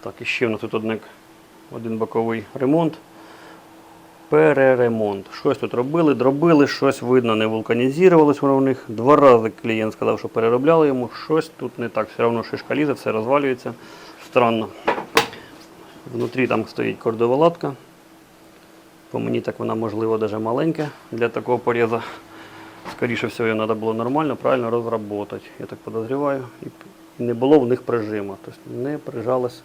Так, і ще у нас тут одне, один боковий ремонт. Переремонт. Щось тут робили, дробили, щось видно, не вулканізувалось воно в них. Два рази клієнт сказав, що переробляли йому. Щось тут не так. Все одно шишка лізе, все розвалюється. Странно. Внутрі там стоїть кордова латка. По мені так вона можливо даже маленька для такого поріза. Скоріше всього, її треба було нормально, правильно розробити. Я так подозріваю. І не було в них прижима. Тобто не прижалась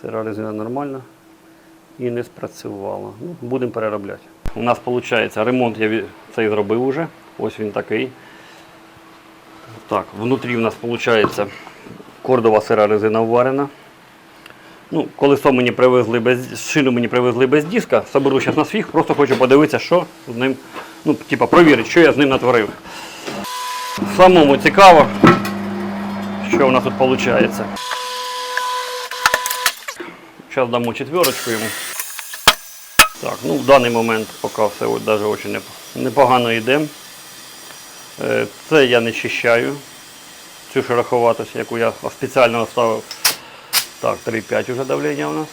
сира резина нормально і не спрацювала. Ну, будемо переробляти. У нас виходить ремонт я цей зробив уже. Ось він такий. Так, внутрі у нас виходить кордова сира резина вварена. Ну, колесо мені привезли без шину мені привезли без диска. Соберу зараз на свіг, просто хочу подивитися, що з ним, ну, типа, провірити, що я з ним натворив. Самому цікаво, що у нас тут виходить. Зараз дамо четверочку йому. Так, ну в даний момент поки все от, даже очень непогано йде. Е, Це я не чищаю. Цю шероховатость, яку я спеціально оставив. Так, 3,5 вже давлення у нас.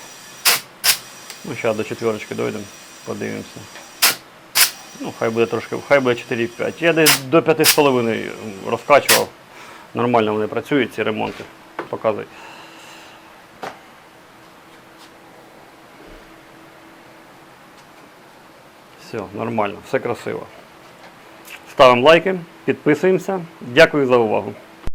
Ну, зараз до четверочки дойдемо, подивимося. Ну, хай буде трошки, хай буде 4,5. Я десь до 5,5 розкачував. Нормально вони працюють, ці ремонти. Показуй. Все, нормально, все красиво. Ставимо лайки, підписуємося. Дякую за увагу.